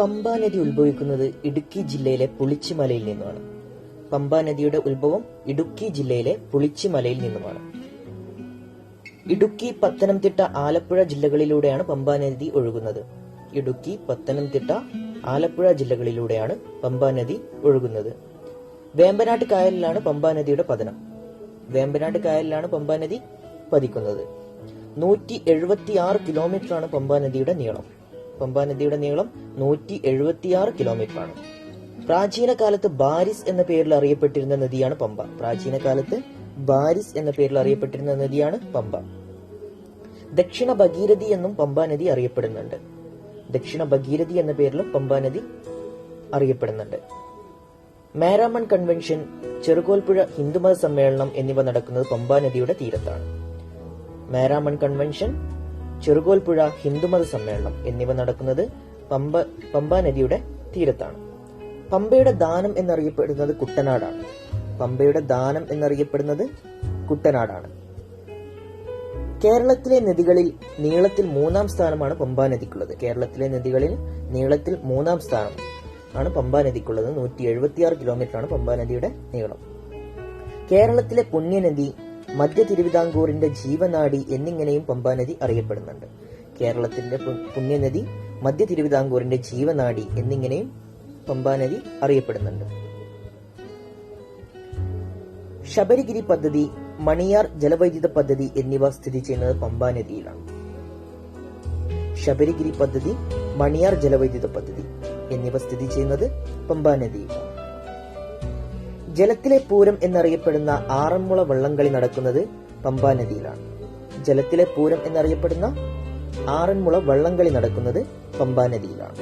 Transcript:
പമ്പാ നദി ഉത്ഭവിക്കുന്നത് ഇടുക്കി ജില്ലയിലെ പുളിച്ചിമലയിൽ നിന്നുമാണ്. പമ്പാ നദിയുടെ ഉത്ഭവം ഇടുക്കി ജില്ലയിലെ പുളിച്ചിമലയിൽ നിന്നുമാണ്. ഇടുക്കി പത്തനംതിട്ട ആലപ്പുഴ ജില്ലകളിലൂടെയാണ് പമ്പാ നദി ഒഴുകുന്നത്. ഇടുക്കി പത്തനംതിട്ട ആലപ്പുഴ ജില്ലകളിലൂടെയാണ് പമ്പാ നദി ഒഴുകുന്നത്. വേമ്പനാട്ട് കായലിലാണ് പമ്പാ നദിയുടെ പതനം. വേമ്പനാട്ട് കായലിലാണ് പമ്പാ നദി പതിക്കുന്നത്. നൂറ്റി എഴുപത്തി ആറ് കിലോമീറ്ററാണ് പമ്പാ നദിയുടെ നീളം. പമ്പാ നദിയുടെ നീളം നൂറ്റി എഴുപത്തിയാറ് കിലോമീറ്റർ ആണ് പ്രാചീന കാലത്ത് ബാരിസ് എന്ന പേരിൽ അറിയപ്പെട്ടിരുന്ന നദിയാണ് പമ്പ. പ്രാചീന കാലത്ത് ബാരിസ് എന്ന പേരിൽ അറിയപ്പെട്ടിരുന്ന നദിയാണ് പമ്പ. ദക്ഷിണ ഭഗീരഥി എന്നും പമ്പാ നദി അറിയപ്പെടുന്നുണ്ട്. ദക്ഷിണ ഭഗീരഥി എന്ന പേരിലും പമ്പാ നദി അറിയപ്പെടുന്നുണ്ട്. മാരാമൺ കൺവെൻഷൻ ചെറുകോൽപ്പുഴ ഹിന്ദുമത സമ്മേളനം എന്നിവ നടക്കുന്നത് പമ്പാ നദിയുടെ തീരത്താണ്. മാരാമൺ കൺവെൻഷൻ ചെറുകോൽപ്പുഴ ഹിന്ദുമത സമ്മേളനം എന്നിവ നടക്കുന്നത് പമ്പ പമ്പ നദിയുടെ തീരത്താണ്. പമ്പയുടെ ദാനം എന്നറിയപ്പെടുന്നത് കുട്ടനാടാണ്. പമ്പയുടെ ദാനം എന്നറിയപ്പെടുന്നത് കുട്ടനാടാണ്. കേരളത്തിലെ നദികളിൽ നീളത്തിൽ മൂന്നാം സ്ഥാനമാണ് പമ്പാ നദിക്കുള്ളത്. കേരളത്തിലെ നദികളിൽ നീളത്തിൽ മൂന്നാം സ്ഥാനം ആണ് പമ്പാ നദിക്കുള്ളത്. നൂറ്റി എഴുപത്തിയാറ് കിലോമീറ്റർ ആണ് പമ്പാ നദിയുടെ നീളം. കേരളത്തിലെ പുണ്യനദി മധ്യ തിരുവിതാംകൂറിന്റെ ജീവനാടി എന്നിങ്ങനെയും പമ്പാനദി അറിയപ്പെടുന്നുണ്ട്. കേരളത്തിന്റെ പുണ്യനദി മധ്യ തിരുവിതാംകൂറിന്റെ ജീവനാടി എന്നിങ്ങനെയും പമ്പാനദി അറിയപ്പെടുന്നുണ്ട്. ശബരിഗിരി പദ്ധതി മണിയാർ ജലവൈദ്യുത പദ്ധതി എന്നിവ സ്ഥിതി ചെയ്യുന്നത് പമ്പാനദിയിലാണ് ശബരിഗിരി പദ്ധതി മണിയാർ ജലവൈദ്യുത പദ്ധതി എന്നിവ സ്ഥിതി ചെയ്യുന്നത് പമ്പാ നദിയിലാണ്. ജലത്തിലെ പൂരം എന്നറിയപ്പെടുന്ന ആറന്മുള വള്ളംകളി നടക്കുന്നത് പമ്പാ നദിയിലാണ്. ജലത്തിലെ പൂരം എന്നറിയപ്പെടുന്ന ആറന്മുള വള്ളംകളി നടക്കുന്നത് പമ്പാ നദിയിലാണ്.